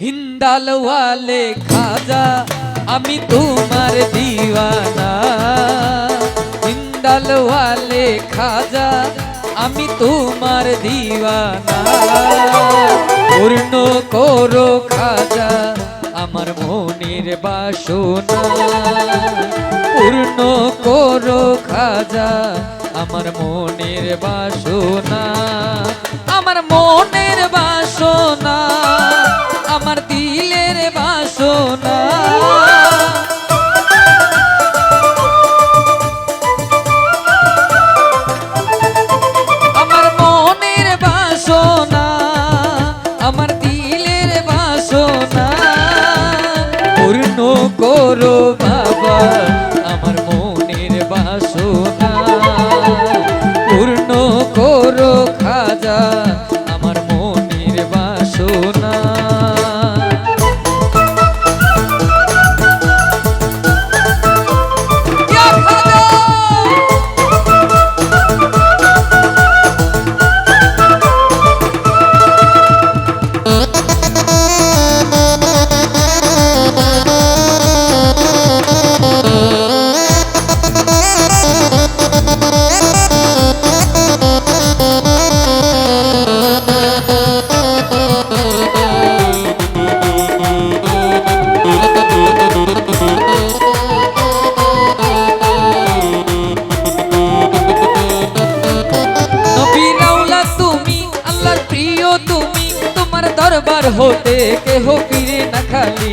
হিন্দাল ওয়ালে খাজা, আমি তোমার দিওয়ানা। হিন্দাল ওয়ালে খাজা, আমি তোমার দিওয়ানা। পূর্ণ করো খাজা আমার মনের বাসনা। পূর্ণ করো খাজা আমার মনের বাসনা। করো বাবা আমার মনের বাসনা। পূর্ণ করো খাজা আমার মনের বাসনা। হতে কেহ ফিরে না খালি।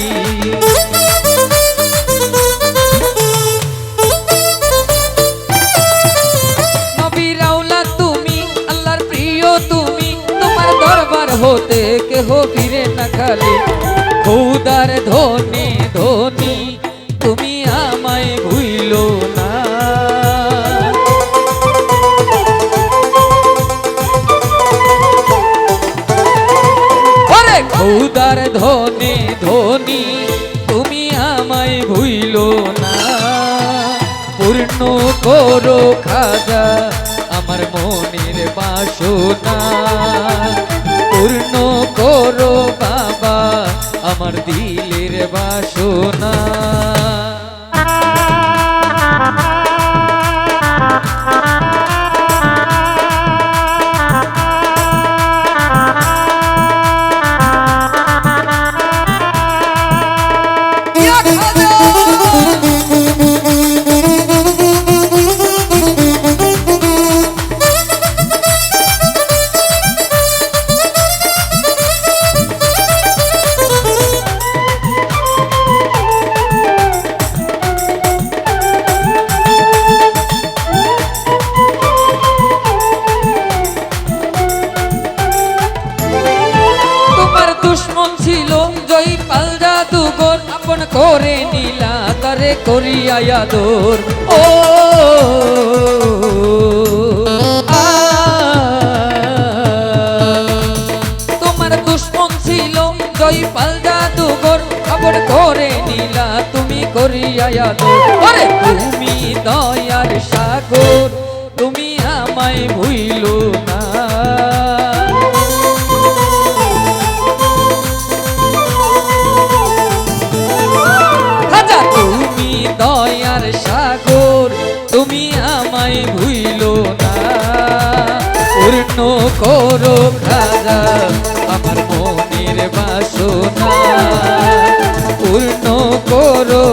হতে কেহ ফিরে না খালি। খুদার ধনে ধনি তুমি আমায় ভুইল না। পূর্ণ করো খাজা আমার মনের বাসনা। পূর্ণ করো বাবা আমার দিলের ইয়া খাজা আপন করে নীলা তারে করিয়া আদর। ও তোমার দুশ্মন ছিল জয়ী পাল জাদুঘর। আপন করে নীলা তুমি করিয়া আদর। তুমি দয়ার সাগর, তুমি আমায় ভুইল করো খাজা আমার মনের বাসনা। পূর্ণ করো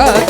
Ah,